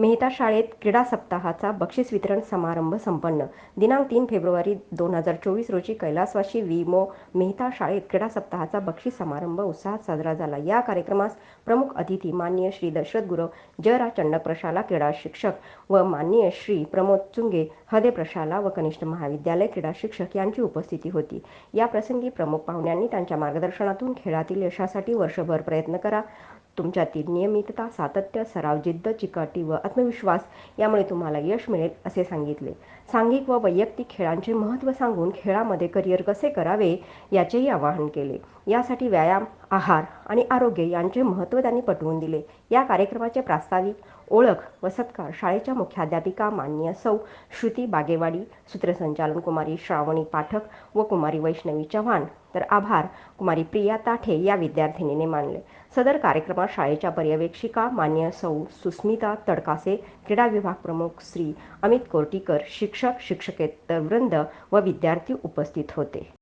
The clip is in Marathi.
मेहता शाळेत क्रीडा सप्ताहाचा बक्षीस वितरण समारंभ संपन्न. दिनांक तीन फेब्रुवारी दोन हजार चोवीस रोजी कैलासवाशी विमो मेहता शाळेत क्रीडा सप्ताहाचा बक्षीस समारंभ उत्साहात साजरा झाला. या कार्यक्रमास प्रमुख अतिथी माननीय श्री दशरथ गुरव जयरा चंडप्रशाला क्रीडा शिक्षक व माननीय श्री प्रमोद चुंगे हदे प्रशाला व कनिष्ठ महाविद्यालय क्रीडा शिक्षक यांची उपस्थिती होती. या प्रसंगी प्रमुख पाहुण्यांनी त्यांच्या मार्गदर्शनातून खेळातील यशासाठी वर्षभर प्रयत्न करा. तुमच्यातील नियमितता सातत्य सराव जिद्द चिकाटी व आत्मविश्वास यामुळे तुम्हाला यश मिळेल असे सांगितले. सांघिक व वैयक्तिक खेळांचे महत्त्व सांगून खेळामध्ये करिअर कसे करावे याचेही आवाहन केले. यासाठी व्यायाम आहार आणि आरोग्य यांचे महत्त्व त्यांनी पटवून दिले. या कार्यक्रमाचे प्रास्ताविक ओळख व सत्कार शाळेच्या मुख्याध्यापिका मान्य सौ. श्रुती बागेवाडी सूत्रसंचालन कुमारी श्रावणी पाठक व कुमारी वैष्णवी चव्हाण. तर आभार कुमारी प्रिया ताठे या विद्यार्थिनीने मानले. सदर कार्यक्रमात शाळेच्या पर्यवेक्षिका मान्य सौ सुस्मिता तडकासे क्रीडा विभाग प्रमुख श्री अमित कोर्टीकर शिक्षक शिक्षकेतर वृंद व विद्यार्थी उपस्थित होते.